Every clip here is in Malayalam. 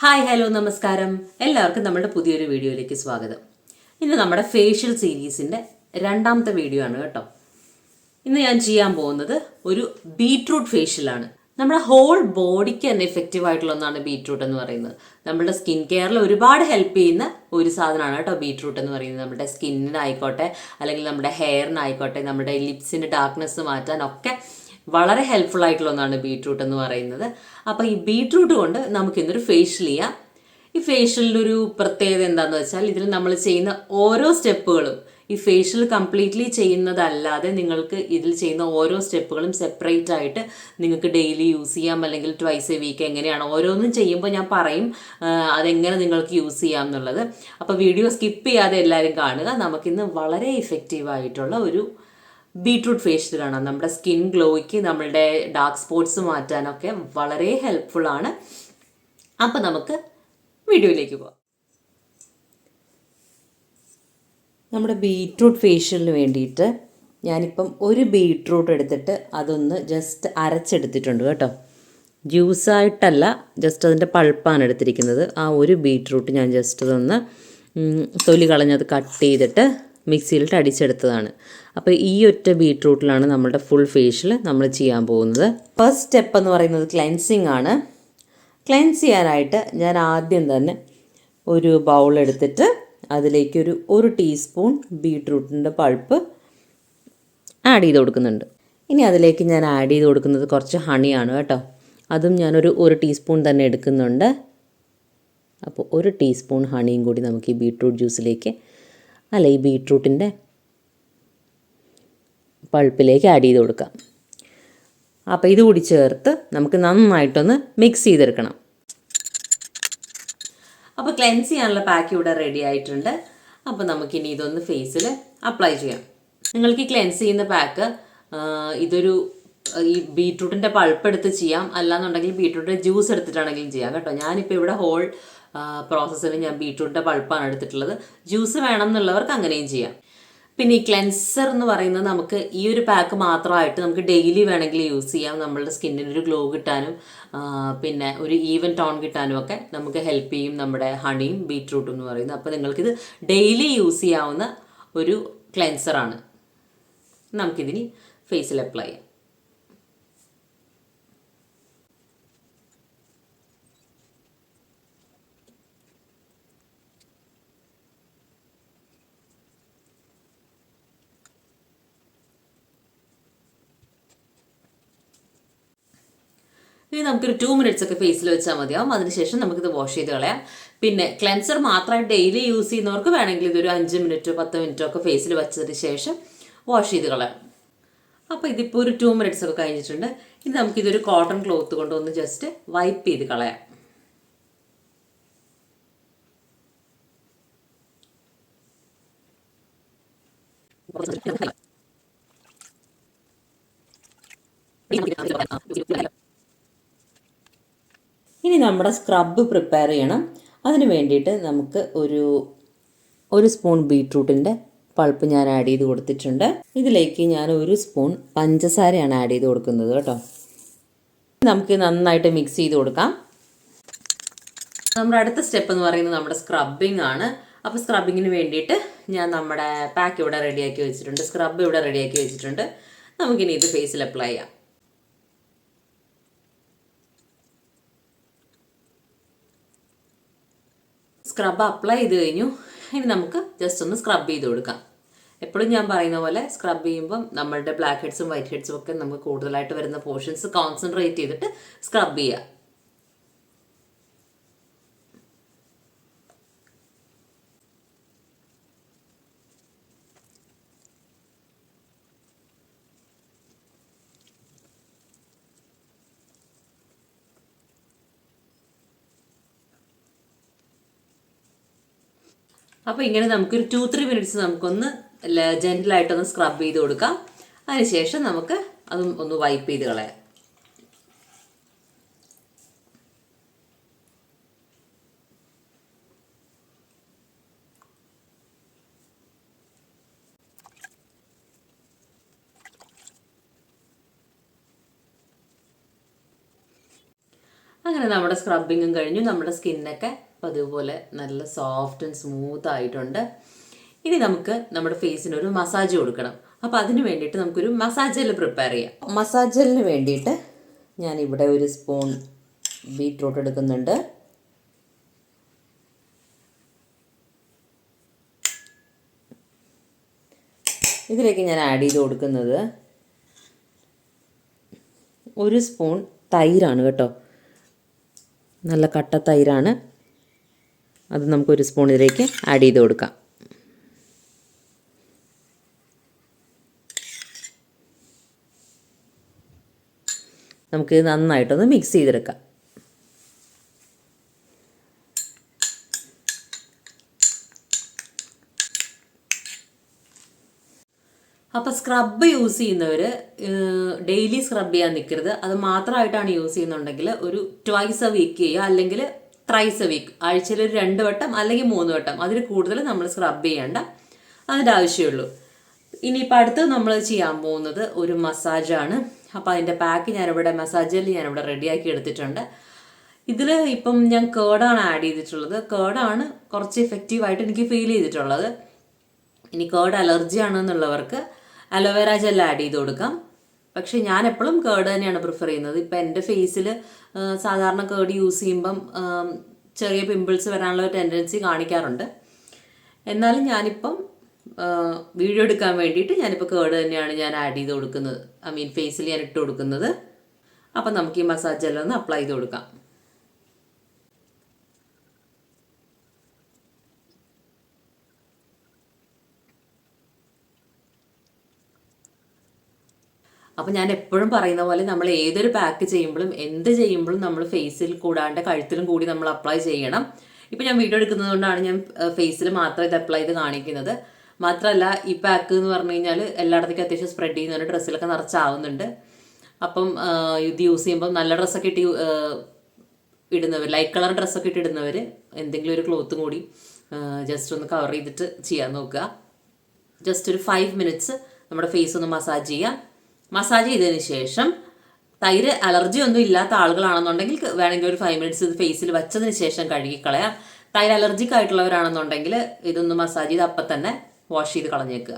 ഹായ് ഹലോ നമസ്കാരം. എല്ലാവർക്കും നമ്മുടെ പുതിയൊരു വീഡിയോയിലേക്ക് സ്വാഗതം. ഇന്ന് നമ്മുടെ ഫേഷ്യൽ സീരീസിന്റെ രണ്ടാമത്തെ വീഡിയോ ആണ് കേട്ടോ. ഇന്ന് ഞാൻ ചെയ്യാൻ പോകുന്നത് ഒരു ബീട്രൂട്ട് ഫേഷ്യലാണ് നമ്മുടെ ഹോൾ ബോഡിക്ക് തന്നെ എഫക്റ്റീവ് ആയിട്ടുള്ള ഒന്നാണ് ബീട്രൂട്ട് എന്ന് പറയുന്നത്. നമ്മുടെ സ്കിൻ കെയറിൽ ഒരുപാട് ഹെൽപ്പ് ചെയ്യുന്ന ഒരു സാധനമാണ് കേട്ടോ ബീട്രൂട്ട് എന്ന് പറയുന്നത്. നമ്മുടെ സ്കിന്നിനായിക്കോട്ടെ അല്ലെങ്കിൽ നമ്മുടെ ഹെയറിനായിക്കോട്ടെ നമ്മുടെ ലിപ്സിന്റെ ഡാർക്ക്നെസ് മാറ്റാനൊക്കെ വളരെ ഹെൽപ്ഫുൾ ആയിട്ടുള്ള ഒന്നാണ് ബീട്രൂട്ട് എന്ന് പറയുന്നത്. അപ്പോൾ ഈ ബീട്രൂട്ട് കൊണ്ട് നമുക്ക് ഇന്നൊരു ഫേഷ്യൽ ചെയ്യാം. ഈ ഫേഷ്യലിന്റെ ഒരു പ്രത്യേകത എന്താണെന്ന് വെച്ചാൽ ഇതിൽ നമ്മൾ ചെയ്യുന്ന ഓരോ സ്റ്റെപ്പുകളും ഈ ഫേഷ്യൽ കംപ്ലീറ്റ്ലി ചെയ്യുന്നതല്ലാതെ നിങ്ങൾക്ക് ഇതിൽ ചെയ്യുന്ന ഓരോ സ്റ്റെപ്പുകളും സെപ്പറേറ്റ് ആയിട്ട് നിങ്ങൾക്ക് ഡെയിലി യൂസ് ചെയ്യാം അല്ലെങ്കിൽ ട്വൈസ് എ വീക്ക് എങ്ങനെയാണ് ഓരോന്നും ചെയ്യുമ്പോൾ ഞാൻ പറയും അതെങ്ങനെ നിങ്ങൾക്ക് യൂസ് ചെയ്യാം എന്നുള്ളത്. അപ്പോൾ വീഡിയോ സ്കിപ്പ് ചെയ്യാതെ എല്ലാവരും കാണുക. നമുക്കിന്ന് വളരെ ഇഫക്റ്റീവ് ആയിട്ടുള്ള ഒരു ബീട്രൂട്ട് ആണ് നമ്മുടെ സ്കിൻ ഗ്ലോയ്ക്ക് നമ്മളുടെ ഡാർക്ക് സ്പോട്ട്സ് മാറ്റാനൊക്കെ വളരെ ഹെൽപ്ഫുൾ ആണ്. അപ്പം നമുക്ക് വീഡിയോയിലേക്ക് പോവാം. നമ്മുടെ ബീട്രൂട്ട് ഫേഷ്യലിന് വേണ്ടിയിട്ട് ഞാനിപ്പം ഒരു ബീട്രൂട്ട് എടുത്തിട്ട് അതൊന്ന് ജസ്റ്റ് അരച്ചെടുത്തിട്ടുണ്ട് കേട്ടോ. ജ്യൂസായിട്ടല്ല ജസ്റ്റ് അതിന്റെ പൾപ്പാണ് എടുത്തിരിക്കുന്നത്. ആ ഒരു ബീട്രൂട്ട് ഞാൻ ജസ്റ്റ് അതൊന്ന് തൊലി കളഞ്ഞത് കട്ട് ചെയ്തിട്ട് മിക്സിയിലിട്ട് അടിച്ചെടുത്തതാണ്. അപ്പോൾ ഈ ഒറ്റ ബീട്രൂട്ടിലാണ് നമ്മുടെ ഫുൾ ഫേഷ്യൽ നമ്മൾ ചെയ്യാൻ പോകുന്നത്. ഫസ്റ്റ് സ്റ്റെപ്പ് എന്ന് പറയുന്നത് ക്ലെൻസിങ് ആണ്. ക്ലെൻസ് ചെയ്യാനായിട്ട് ഞാൻ ആദ്യം തന്നെ ഒരു ബൗൾ എടുത്തിട്ട് അതിലേക്കൊരു ഒരു ടീസ്പൂൺ ബീട്രൂട്ടിന്റെ പൾപ്പ് ആഡ് ചെയ്ത് കൊടുക്കുന്നുണ്ട്. ഇനി അതിലേക്ക് ഞാൻ ആഡ് ചെയ്ത് കൊടുക്കുന്നത് കുറച്ച് ഹണിയാണ് കേട്ടോ. അതും ഞാനൊരു ഒരു ടീസ്പൂൺ തന്നെ എടുക്കുന്നുണ്ട്. അപ്പോൾ ഒരു ടീസ്പൂൺ ഹണിയും കൂടി നമുക്ക് ഈ ബീട്രൂട്ട് ജ്യൂസിലേക്ക് അല്ല ഈ ബീട്രൂട്ടിന്റെ പൾപ്പിലേക്ക് ആഡ് ചെയ്ത് കൊടുക്കാം അപ്പോൾ ഇത് കൂടി ചേർത്ത് നമുക്ക് നന്നായിട്ടൊന്ന് മിക്സ് ചെയ്തെടുക്കണം. അപ്പോൾ ക്ലെൻസ് ചെയ്യാനുള്ള പാക്ക് ഇവിടെ റെഡി ആയിട്ടുണ്ട്. അപ്പോൾ നമുക്കിനി ഇതൊന്ന് ഫേസിൽ അപ്ലൈ ചെയ്യാം. നിങ്ങൾക്ക് ഈ ക്ലെൻസ് ചെയ്യുന്ന പാക്ക് ഇതൊരു ഈ ബീട്രൂട്ടിന്റെ പൾപ്പ് എടുത്ത് ചെയ്യാം. അല്ലാന്നുണ്ടെങ്കിൽ ബീട്രൂട്ടിന്റെ ജ്യൂസ് എടുത്തിട്ടാണെങ്കിലും ചെയ്യാം കേട്ടോ. ഞാനിപ്പോൾ ഇവിടെ ഹോൾ പ്രോസസ്സിൽ ഞാൻ ബീട്രൂട്ടിന്റെ പൾപ്പാണ് എടുത്തിട്ടുള്ളത്. ജ്യൂസ് വേണം എന്നുള്ളവർക്ക് അങ്ങനെയും ചെയ്യാം. പിന്നെ ഈ ക്ലെൻസർ എന്ന് പറയുന്നത് നമുക്ക് ഈ ഒരു പാക്ക് മാത്രമായിട്ട് നമുക്ക് ഡെയിലി വേണമെങ്കിൽ യൂസ് ചെയ്യാം. നമ്മളുടെ സ്കിന്നിന് ഒരു ഗ്ലോ കിട്ടാനും പിന്നെ ഒരു ഈവൻ ടോൺ കിട്ടാനും ഒക്കെ നമുക്ക് ഹെൽപ്പ് ചെയ്യും നമ്മുടെ ഹണിയും ബീട്രൂട്ടും എന്ന് പറയുന്നത്. അപ്പോൾ നിങ്ങൾക്കിത് ഡെയിലി യൂസ് ചെയ്യാവുന്ന ഒരു ക്ലെൻസറാണ് നമുക്കിതിന് ഫേസിൽ അപ്ലൈ ചെയ്യാം. ഇനി നമുക്കൊരു ടു മിനിറ്റ്സ് ഒക്കെ ഫേസിൽ വെച്ചാൽ മതിയാവും. അതിനുശേഷം നമുക്കിത് വാഷ് ചെയ്ത് കളയാം. പിന്നെ ക്ലെൻസർ മാത്രമായി ഡെയിലി യൂസ് ചെയ്യുന്നവർക്ക് വേണമെങ്കിൽ ഇതൊരു അഞ്ച് മിനിറ്റോ പത്ത് മിനിറ്റോ ഒക്കെ ഫേസിൽ വെച്ചതിന് ശേഷം വാഷ് ചെയ്ത് കളയാം. അപ്പോൾ ഇതിപ്പോൾ ഒരു ടു മിനിറ്റ്സ് ഒക്കെ കഴിഞ്ഞിട്ടുണ്ട്. ഇനി നമുക്കിതൊരു കോട്ടൺ ക്ലോത്ത് കൊണ്ടൊന്ന് ജസ്റ്റ് വൈപ്പ് ചെയ്ത് കളയാം. ഇനി നമ്മുടെ സ്ക്രബ് പ്രിപ്പയർ ചെയ്യണം. അതിന് വേണ്ടിയിട്ട് നമുക്ക് ഒരു ഒരു സ്പൂൺ ബീട്രൂട്ടിന്റെ പൾപ്പ് ഞാൻ ആഡ് ചെയ്ത് കൊടുത്തിട്ടുണ്ട്. ഇതിലേക്ക് ഞാൻ ഒരു സ്പൂൺ പഞ്ചസാരയാണ് ആഡ് ചെയ്ത് കൊടുക്കുന്നത് കേട്ടോ. നമുക്ക് നന്നായിട്ട് മിക്സ് ചെയ്ത് കൊടുക്കാം. നമ്മുടെ അടുത്ത സ്റ്റെപ്പ് എന്ന് പറയുന്നത് നമ്മുടെ സ്ക്രബിംഗ് ആണ്. അപ്പോൾ സ്ക്രബിങ്ങിന് വേണ്ടിയിട്ട് ഞാൻ നമ്മുടെ പാക്ക് ഇവിടെ റെഡിയാക്കി വെച്ചിട്ടുണ്ട്. സ്ക്രബ് ഇവിടെ റെഡിയാക്കി വെച്ചിട്ടുണ്ട്. നമുക്കിനി ഇത് ഫേസിൽ അപ്ലൈ ചെയ്യാം. സ്ക്രബ് അപ്ലൈ ചെയ്ത് കഴിഞ്ഞു. ഇനി നമുക്ക് ജസ്റ്റ് ഒന്ന് സ്ക്രബ് ചെയ്ത് കൊടുക്കാം. എപ്പോഴും ഞാൻ പറയുന്ന പോലെ സ്ക്രബ് ചെയ്യുമ്പം നമ്മളുടെ ബ്ലാക്ക് ഹെഡ്സും വൈറ്റ് ഹെഡ്സും ഒക്കെ നമുക്ക് കൂടുതലായിട്ട് വരുന്ന പോർഷൻസ് കോൺസെൻട്രേറ്റ് ചെയ്തിട്ട് സ്ക്രബ് ചെയ്യുക അപ്പോൾ ഇങ്ങനെ നമുക്കൊരു ടു ത്രീ മിനിറ്റ്സ് നമുക്കൊന്ന് ജെന്റലായിട്ടൊന്ന് സ്ക്രബ് ചെയ്ത് കൊടുക്കാം. അതിനുശേഷം നമുക്ക് അതും ഒന്ന് വൈപ്പ് ചെയ്ത് കളയാം. അങ്ങനെ നമ്മുടെ സ്ക്രബിങ്ങും കഴിഞ്ഞു. നമ്മുടെ സ്കിന്നൊക്കെ അതുപോലെ നല്ല സോഫ്റ്റ് ആൻഡ് സ്മൂത്ത് ആയിട്ടുണ്ട്. ഇനി നമുക്ക് നമ്മുടെ ഫേസിന് ഒരു മസാജ് കൊടുക്കണം. അപ്പോൾ അതിന് വേണ്ടിയിട്ട് നമുക്കൊരു മസാജ് ജെൽ പ്രിപ്പയർ ചെയ്യാം. മസാജ് ജെല്ലിന് വേണ്ടിയിട്ട് ഞാൻ ഇവിടെ ഒരു സ്പൂൺ ബീട്രൂട്ട് എടുക്കുന്നുണ്ട്. ഇതിലേക്ക് ഞാൻ ആഡ് ചെയ്ത് കൊടുക്കുന്നത് ഒരു സ്പൂൺ തൈരാണ് കേട്ടോ. നല്ല കട്ട തൈരാണ്. അത് നമുക്കൊരു സ്പൂൺ ഇതിലേക്ക് ആഡ് ചെയ്ത് കൊടുക്കാം. നമുക്ക് നന്നായിട്ടൊന്ന് മിക്സ് ചെയ്തെടുക്കാം. അപ്പോൾ സ്ക്രബ് യൂസ് ചെയ്യുന്നവർ ഡെയിലി സ്ക്രബ് ചെയ്യാൻ നിൽക്കരുത് അത് മാത്രമായിട്ടാണ് യൂസ് ചെയ്യുന്നുണ്ടെങ്കിൽ ഒരു ട്വൈസ് എ വീക്ക് ചെയ്യുക അല്ലെങ്കിൽ ത്രൈസ് എ വീക്ക് ആഴ്ചയിൽ ഒരു രണ്ട് വട്ടം അല്ലെങ്കിൽ മൂന്ന് വട്ടം. അതിൽ കൂടുതൽ നമ്മൾ സ്ക്രബ് ചെയ്യേണ്ട അതിന്റെ ആവശ്യമുള്ളൂ. ഇനിയിപ്പോൾ അടുത്ത് നമ്മൾ ചെയ്യാൻ പോകുന്നത് ഒരു മസാജാണ് അപ്പോൾ അതിന്റെ പാക്ക് ഞാനിവിടെ മസാജിൽ ഞാനിവിടെ റെഡിയാക്കി എടുത്തിട്ടുണ്ട്. ഇതിൽ ഇപ്പം ഞാൻ കേർഡാണ് ആഡ് ചെയ്തിട്ടുള്ളത്. കേർഡാണ് കുറച്ച് എഫക്റ്റീവായിട്ട് എനിക്ക് ഫീൽ ചെയ്തിട്ടുള്ളത്. ഇനി കേർഡ് അലർജി ആണെന്നുള്ളവർക്ക് അലോവേര ജെൽ ആഡ് ചെയ്ത് കൊടുക്കാം. പക്ഷേ ഞാൻ എപ്പോഴും കേർഡ് തന്നെയാണ് പ്രിഫർ ചെയ്യുന്നത്. ഇപ്പം എന്റെ ഫേസിൽ സാധാരണ കേർഡ് യൂസ് ചെയ്യുമ്പം ചെറിയ പിമ്പിൾസ് വരാനുള്ള ടെൻഡൻസി കാണിക്കാറുണ്ട്. എന്നാലും ഞാനിപ്പം വീഡിയോ എടുക്കാൻ വേണ്ടിയിട്ട് ഞാനിപ്പോൾ കേർഡ് തന്നെയാണ് ഞാൻ ആഡ് ചെയ്ത് കൊടുക്കുന്നത്. ഐ മീൻ ഫേസിൽ ഞാൻ ഇട്ട് കൊടുക്കുന്നത്. അപ്പം നമുക്ക് ഈ മസാജ് എല്ലാം ഒന്ന് അപ്ലൈ ചെയ്ത് കൊടുക്കാം. അപ്പോൾ ഞാൻ എപ്പോഴും പറയുന്ന പോലെ നമ്മൾ ഏതൊരു പാക്ക് ചെയ്യുമ്പോഴും എന്ത് ചെയ്യുമ്പോഴും നമ്മൾ ഫേസിൽ കൂടാണ്ട് കഴുത്തിലും കൂടി നമ്മൾ അപ്ലൈ ചെയ്യണം. ഇപ്പം ഞാൻ വീഡിയോ എടുക്കുന്നത് കൊണ്ടാണ് ഞാൻ ഫേസിൽ മാത്രം ഇത് അപ്ലൈ ചെയ്ത് കാണിക്കുന്നത്. മാത്രമല്ല ഈ പാക്ക് എന്ന് പറഞ്ഞു കഴിഞ്ഞാൽ എല്ലായിടത്തേക്കും അത്യാവശ്യം സ്പ്രെഡ് ചെയ്യുന്നുണ്ട് ഡ്രസ്സിലൊക്കെ നിറച്ചാവുന്നുണ്ട്. അപ്പം ഇത് യൂസ് ചെയ്യുമ്പോൾ നല്ല ഡ്രസ്സൊക്കെ ഇട്ട് ഇടുന്നവർ ലൈറ്റ് കളർ ഡ്രസ്സൊക്കെ ഇട്ട് ഇടുന്നവർ എന്തെങ്കിലും ഒരു ക്ലോത്തും കൂടി ജസ്റ്റ് ഒന്ന് കവർ ചെയ്തിട്ട് ചെയ്യാൻ നോക്കുക. ജസ്റ്റ് ഒരു ഫൈവ് മിനിറ്റ്സ് നമ്മുടെ ഫേസ് ഒന്ന് മസാജ് ചെയ്യാം. മസാജ് ചെയ്തതിന് ശേഷം തൈര് അലർജി ഒന്നും ഇല്ലാത്ത ആളുകളാണെന്നുണ്ടെങ്കിൽ വേണമെങ്കിൽ ഒരു ഫൈവ് മിനിറ്റ്സ് ഇത് ഫേസിൽ വെച്ചതിന് ശേഷം കഴുകിക്കളയാം. തൈര് അലർജിക്ക് ആയിട്ടുള്ളവരാണെന്നുണ്ടെങ്കിൽ ഇതൊന്ന് മസാജ് ചെയ്ത് അപ്പം തന്നെ വാഷ് ചെയ്ത് കളഞ്ഞേക്കുക.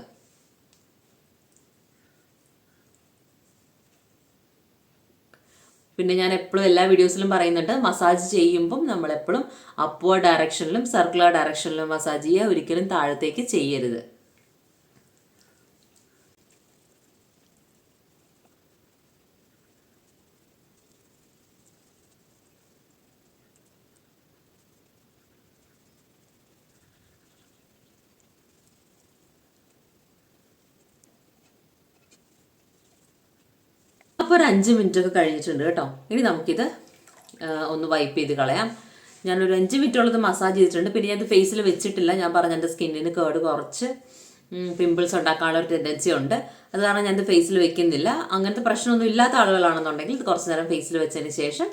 പിന്നെ ഞാൻ എപ്പോഴും എല്ലാ വീഡിയോസിലും പറയുന്നുണ്ട് മസാജ് ചെയ്യുമ്പം നമ്മളെപ്പോഴും അപ്വേർഡ് ഡയറക്ഷനിലും സർക്കുലർ ഡയറക്ഷനിലും മസാജ് ചെയ്യുക ഒരിക്കലും താഴത്തേക്ക് ചെയ്യരുത്. അപ്പോൾ ഒരു അഞ്ച് മിനിറ്റ് ഒക്കെ കഴിഞ്ഞിട്ടുണ്ട് കേട്ടോ. ഇനി നമുക്കിത് ഒന്ന് വൈപ്പ് ചെയ്ത് കളയാം. ഞാനൊരു അഞ്ച് മിനിറ്റോളം ഇത് മസാജ് ചെയ്തിട്ടുണ്ട്. പിന്നെ ഞാനത് ഫേസിൽ വെച്ചിട്ടില്ല. ഞാൻ പറഞ്ഞ എന്റെ സ്കിന്നിന് കേട് കുറച്ച് പിമ്പിൾസ് ഉണ്ടാക്കാനുള്ള ഒരു ടെൻഡൻസി ഉണ്ട്. അത് കാരണം ഞാനത് ഫേസിൽ വെക്കുന്നില്ല. അങ്ങനത്തെ പ്രശ്നമൊന്നും ഇല്ലാത്ത ആളുകളാണെന്നുണ്ടെങ്കിൽ ഇത് കുറച്ച് നേരം ഫേസിൽ വെച്ചതിന് ശേഷം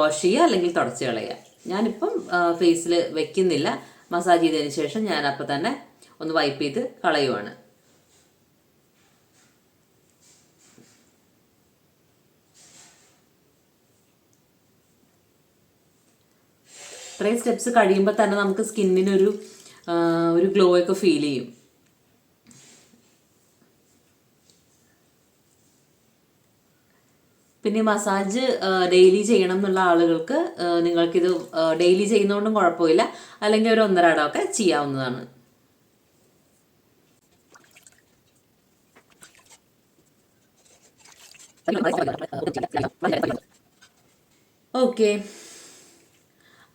വാഷ് ചെയ്യുക അല്ലെങ്കിൽ തുടച്ച് കളയുക. ഞാനിപ്പം ഫേസിൽ വെക്കുന്നില്ല. മസാജ് ചെയ്തതിന് ശേഷം ഞാൻ തന്നെ ഒന്ന് വൈപ്പ് ചെയ്ത് കളയുവാണ്. ഇത്രയും സ്റ്റെപ്സ് കഴിയുമ്പോൾ തന്നെ നമുക്ക് സ്കിന്നിനൊരു ഒരു ഗ്ലോ ഒക്കെ ഫീൽ ചെയ്യും. പിന്നെ മസാജ് ഡെയിലി ചെയ്യണം എന്നുള്ള ആളുകൾക്ക് നിങ്ങൾക്കിത് ഡെയിലി ചെയ്യുന്നതുകൊണ്ടും കുഴപ്പമില്ല. അല്ലെങ്കിൽ ഒരു ഒന്നരാടമൊക്കെ ചെയ്യാവുന്നതാണ്. ഓക്കെ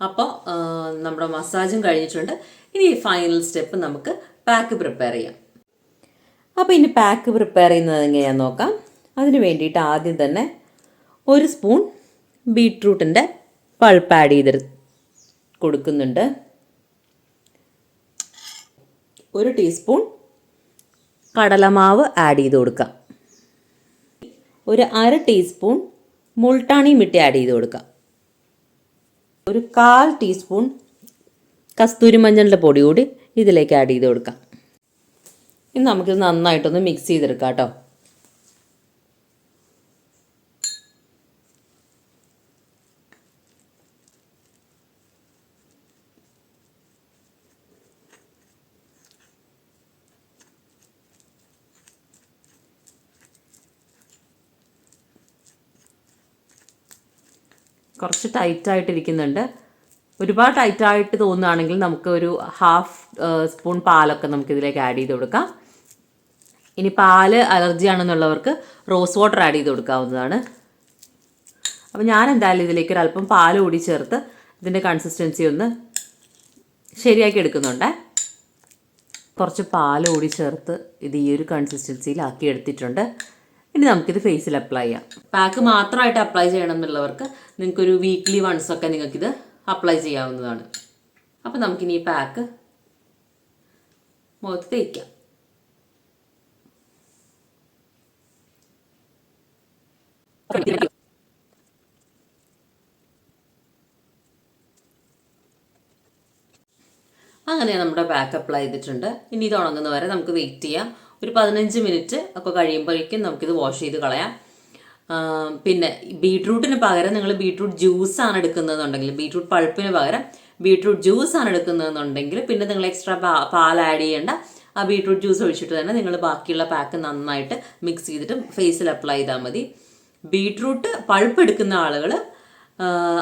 അപ്പോൾ നമ്മുടെ മസാജും കഴിഞ്ഞിട്ടുണ്ട്. ഇനി ഫൈനൽ സ്റ്റെപ്പ് നമുക്ക് പാക്ക് പ്രിപ്പയർ ചെയ്യാം. അപ്പോൾ ഇനി പാക്ക് പ്രിപ്പയർ ചെയ്യുന്നത് എങ്ങനെയാണെന്ന് നോക്കാം. അതിന് വേണ്ടിയിട്ട് ആദ്യം തന്നെ ഒരു സ്പൂൺ ബീട്രൂട്ടിന്റെ പൾപ്പ് ആഡ് ചെയ്ത് കൊടുക്കുന്നുണ്ട്. ഒരു ടീസ്പൂൺ കടലമാവ് ആഡ് ചെയ്ത് കൊടുക്കാം. ഒരു അര ടീസ്പൂൺ മുൾട്ടാണി മിട്ടി ആഡ് ചെയ്ത് കൊടുക്കാം. ഒരു കാൽ ടീസ്പൂൺ കസ്തൂരി മഞ്ഞളുടെ പൊടി കൂടി ഇതിലേക്ക് ആഡ് ചെയ്ത് കൊടുക്കാം. ഇനി നമുക്കിത് നന്നായിട്ടൊന്ന് മിക്സ് ചെയ്തെടുക്കാം കേട്ടോ. കുറച്ച് ടൈറ്റായിട്ടിരിക്കുന്നുണ്ട്. ഒരുപാട് ടൈറ്റായിട്ട് തോന്നുകയാണെങ്കിൽ നമുക്ക് ഒരു ഹാഫ് സ്പൂൺ പാലൊക്കെ നമുക്ക് ഇതിലേക്ക് ആഡ് ചെയ്ത് കൊടുക്കാം. ഇനി പാൽ അലർജി ആണെന്നുള്ളവർക്ക് റോസ് വാട്ടർ ആഡ് ചെയ്ത് കൊടുക്കാവുന്നതാണ്. അപ്പോൾ ഞാൻ എന്തായാലും ഇതിലേക്ക് ഒരു അല്പം പാൽ കൂടി ചേർത്ത് ഇതിന്റെ കൺസിസ്റ്റൻസി ഒന്ന് ശരിയാക്കി എടുക്കുന്നുണ്ടേ. കുറച്ച് പാൽ കൂടി ചേർത്ത് ഇത് ഈ ഒരു കൺസിസ്റ്റൻസിയിലാക്കി എടുത്തിട്ടുണ്ട്. ഇനി നമുക്കിത് ഫേസിൽ അപ്ലൈ ചെയ്യാം. പാക്ക് മാത്രമായിട്ട് അപ്ലൈ ചെയ്യണം എന്നുള്ളവർക്ക് നിങ്ങൾക്കൊരു വീക്ക്ലി വൺസ് ഒക്കെ നിങ്ങൾക്കിത് അപ്ലൈ ചെയ്യാവുന്നതാണ്. അപ്പോൾ നമുക്കിനി ഈ പാക്ക് മുഖത്ത് തേക്കാം. അങ്ങനെ നമ്മുടെ പാക്ക് അപ്ലൈ ചെയ്തിട്ടുണ്ട്. ഇനി ഇത് ഉണങ്ങുന്ന വരെ നമുക്ക് വെയിറ്റ് ചെയ്യാം. ഒരു പതിനഞ്ച് മിനിറ്റ് ഒക്കെ കഴിയുമ്പോഴേക്കും നമുക്കിത് വാഷ് ചെയ്ത് കളയാം. പിന്നെ ബീട്രൂട്ടിന് പകരം നിങ്ങൾ ബീട്രൂട്ട് ആണ് എടുക്കുന്നതെന്നുണ്ടെങ്കിൽ ബീട്രൂട്ട് പൾപ്പിന് പകരം ബീട്രൂട്ട് ആണ് എടുക്കുന്നതെന്നുണ്ടെങ്കിൽ പിന്നെ നിങ്ങൾ എക്സ്ട്രാ പാൽ ആഡ് ചെയ്യേണ്ട ആ ബീട്രൂട്ട് ജ്യൂസ് ഒഴിച്ചിട്ട് തന്നെ നിങ്ങൾ ബാക്കിയുള്ള പാക്ക് നന്നായിട്ട് മിക്സ് ചെയ്തിട്ട് ഫേസിൽ അപ്ലൈ ചെയ്താൽ മതി. ബീട്രൂട്ട് പൾപ്പ് എടുക്കുന്ന ആളുകൾ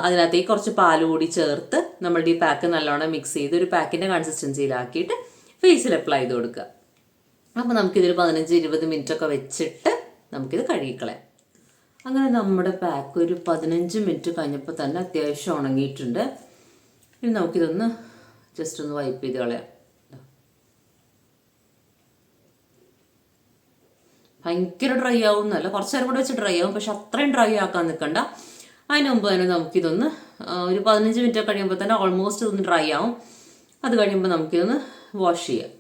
അതിനകത്തേക്ക് കുറച്ച് പാൽ കൂടി ചേർത്ത് നമ്മളുടെ ഈ പാക്ക് നല്ലോണം മിക്സ് ചെയ്ത് ഒരു പാക്കിന്റെ കൺസിസ്റ്റൻസിയിലാക്കിയിട്ട് ഫേസിൽ അപ്ലൈ ചെയ്ത് കൊടുക്കുക. അപ്പോൾ നമുക്കിതൊരു പതിനഞ്ച് ഇരുപത് മിനിറ്റ് ഒക്കെ വെച്ചിട്ട് നമുക്കിത് കഴുകിക്കളയാം. അങ്ങനെ നമ്മുടെ പാക്ക് ഒരു പതിനഞ്ച് മിനിറ്റ് കഴിഞ്ഞപ്പോൾ തന്നെ അത്യാവശ്യം ഉണങ്ങിയിട്ടുണ്ട്. ഇനി നമുക്കിതൊന്ന് ജസ്റ്റ് ഒന്ന് വൈപ്പ് ചെയ്ത് കളയാം. ഭയങ്കര ഡ്രൈ ആവും എന്നല്ല കുറച്ച് നേരം കൂടെ വെച്ച് ഡ്രൈ ആവും പക്ഷെ അത്രയും ഡ്രൈ ആക്കാൻ നിൽക്കണ്ട. അതിന് മുമ്പ് തന്നെ നമുക്കിതൊന്ന് ഒരു പതിനഞ്ച് മിനിറ്റ് കഴിയുമ്പോൾ തന്നെ ഓൾമോസ്റ്റ് ഇതൊന്ന് ഡ്രൈ ആവും. അത് കഴിയുമ്പോൾ നമുക്കിതൊന്ന് വാഷ് ചെയ്യാം.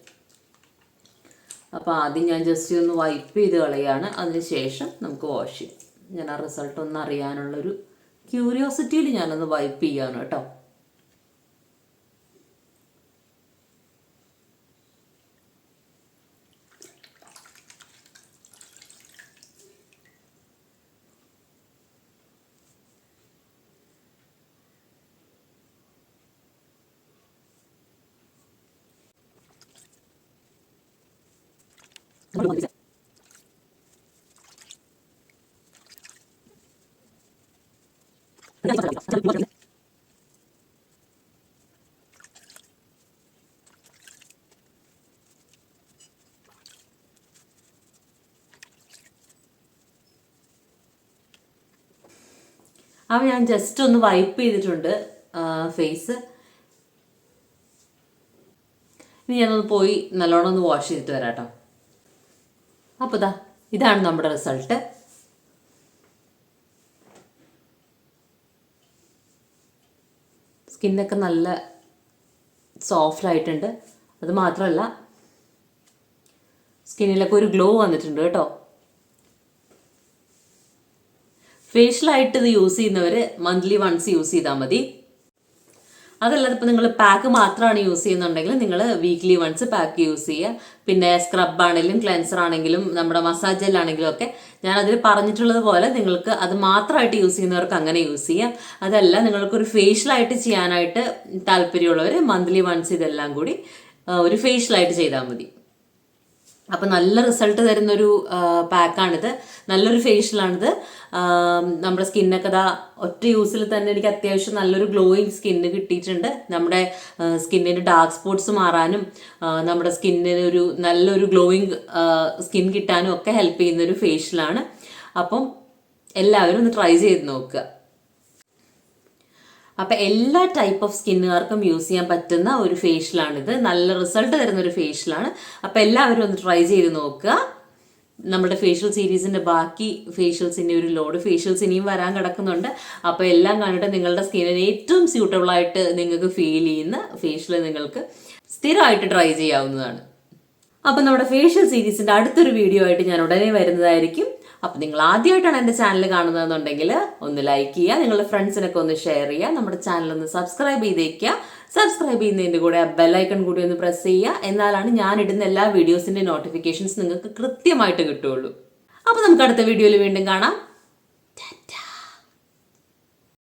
അപ്പോൾ ആദ്യം ഞാൻ ജസ്റ്റ് ഒന്ന് വൈപ്പ് ചെയ്ത് കളയാണ്. അതിനുശേഷം നമുക്ക് വാഷ് ചെയ്യാം. ഞാൻ ആ റിസൾട്ട് ഒന്ന് അറിയാനുള്ളൊരു ക്യൂരിയോസിറ്റിയിൽ ഞാനൊന്ന് വൈപ്പ് ചെയ്യാണ് കേട്ടോ. അപ്പോൾ ഞാൻ ജസ്റ്റ് ഒന്ന് വൈപ്പ് ചെയ്തിട്ടുണ്ട് ഫേസ് ഇനി ഞാനൊന്ന് പോയി നല്ലോണം ഒന്ന് വാഷ് ചെയ്തിട്ട് വരാം കേട്ടോ അപ്പോൾ ഇതാ ഇതാണ് നമ്മുടെ റിസൾട്ട് സ്കിന്നൊക്കെ നല്ല സോഫ്റ്റ് ആയിട്ടുണ്ട് അത് മാത്രമല്ല സ്കിന്നിലൊക്കെ ഒരു ഗ്ലോ വന്നിട്ടുണ്ട് കേട്ടോ. ഫേഷ്യലായിട്ട് ഇത് യൂസ് ചെയ്യുന്നവർ മന്ത്ലി വൺസ് യൂസ് ചെയ്താൽ മതി. അതല്ലാതെ ഇപ്പോൾ നിങ്ങൾ പാക്ക് മാത്രമാണ് യൂസ് ചെയ്യുന്നുണ്ടെങ്കിൽ നിങ്ങൾ വീക്ക്ലി വൺസ് പാക്ക് യൂസ് ചെയ്യുക. പിന്നെ സ്ക്രബ് ആണെങ്കിലും ക്ലെൻസർ ആണെങ്കിലും നമ്മുടെ മസാജ് ജെൽ ആണെങ്കിലും ഒക്കെ ഞാൻ അതിൽ പറഞ്ഞിട്ടുള്ളത് പോലെ നിങ്ങൾക്ക് അത് മാത്രമായിട്ട് യൂസ് ചെയ്യുന്നവർക്ക് അങ്ങനെ യൂസ് ചെയ്യാം. അതല്ല നിങ്ങൾക്കൊരു ഫേഷ്യലായിട്ട് ചെയ്യാനായിട്ട് താല്പര്യമുള്ളവർ മന്ത്ലി വൺസ് ഇതെല്ലാം കൂടി ഒരു ഫേഷ്യലായിട്ട് ചെയ്താൽ മതി. അപ്പം നല്ല റിസൾട്ട് തരുന്നൊരു പാക്കാണിത്. നല്ലൊരു ഫേഷ്യലാണിത്. നമ്മുടെ സ്കിന്നൊക്കെ ദാ ഒറ്റ യൂസിൽ തന്നെ എനിക്ക് അത്യാവശ്യം നല്ലൊരു ഗ്ലോയിങ് സ്കിന്ന് കിട്ടിയിട്ടുണ്ട്. നമ്മുടെ സ്കിന്നിന്റെ ഡാർക്ക് സ്പോട്ട്സ് മാറാനും നമ്മുടെ സ്കിന്നിന് ഒരു നല്ലൊരു ഗ്ലോയിങ് സ്കിൻ കിട്ടാനും ഒക്കെ ഹെൽപ്പ് ചെയ്യുന്നൊരു ഫേഷ്യലാണ്. അപ്പം എല്ലാവരും ഒന്ന് ട്രൈ ചെയ്ത് നോക്കുക. അപ്പം എല്ലാ ടൈപ്പ് ഓഫ് സ്കിന്നുകാർക്കും യൂസ് ചെയ്യാൻ പറ്റുന്ന ഒരു ഫേഷ്യലാണിത് നല്ല റിസൾട്ട് തരുന്ന ഒരു ഫേഷ്യലാണ് അപ്പം എല്ലാവരും ഒന്ന് ട്രൈ ചെയ്ത് നോക്കുക. നമ്മുടെ ഫേഷ്യൽ സീരീസിന്റെ ബാക്കി ഫേഷ്യൽസിന്റെ ഒരു ലോഡ് ഫേഷ്യൽസ് ഇനിയും വരാൻ കിടക്കുന്നുണ്ട്. അപ്പോൾ എല്ലാം കണ്ടിട്ട് നിങ്ങളുടെ സ്കിന്നിന് ഏറ്റവും സ്യൂട്ടബിൾ ആയിട്ട് നിങ്ങൾക്ക് ഫീൽ ചെയ്യുന്ന ഫേഷ്യൽ നിങ്ങൾക്ക് സ്ഥിരമായിട്ട് ട്രൈ ചെയ്യാവുന്നതാണ്. അപ്പോൾ നമ്മുടെ ഫേഷ്യൽ സീരീസിന്റെ അടുത്തൊരു വീഡിയോ ആയിട്ട് ഞാൻ ഉടനെ വരുന്നതായിരിക്കും. അപ്പം നിങ്ങൾ ആദ്യമായിട്ടാണ് എന്റെ ചാനൽ കാണുന്നതെന്നുണ്ടെങ്കിൽ ഒന്ന് ലൈക്ക് ചെയ്യുക നിങ്ങളുടെ ഫ്രണ്ട്സിനൊക്കെ ഒന്ന് ഷെയർ ചെയ്യുക നമ്മുടെ ചാനൽ ഒന്ന് സബ്സ്ക്രൈബ് ചെയ്തേക്കുക. സബ്സ്ക്രൈബ് ചെയ്യുന്നതിന്റെ കൂടെ ബെല്ലൈക്കൺ കൂടി ഒന്ന് പ്രസ് ചെയ്യുക. എന്നാലാണ് ഞാൻ ഇടുന്ന എല്ലാ വീഡിയോസിന്റെ നോട്ടിഫിക്കേഷൻസ് നിങ്ങൾക്ക് കൃത്യമായിട്ട് കിട്ടുകയുള്ളൂ. അപ്പോൾ നമുക്ക് അടുത്ത വീഡിയോയിൽ വീണ്ടും കാണാം.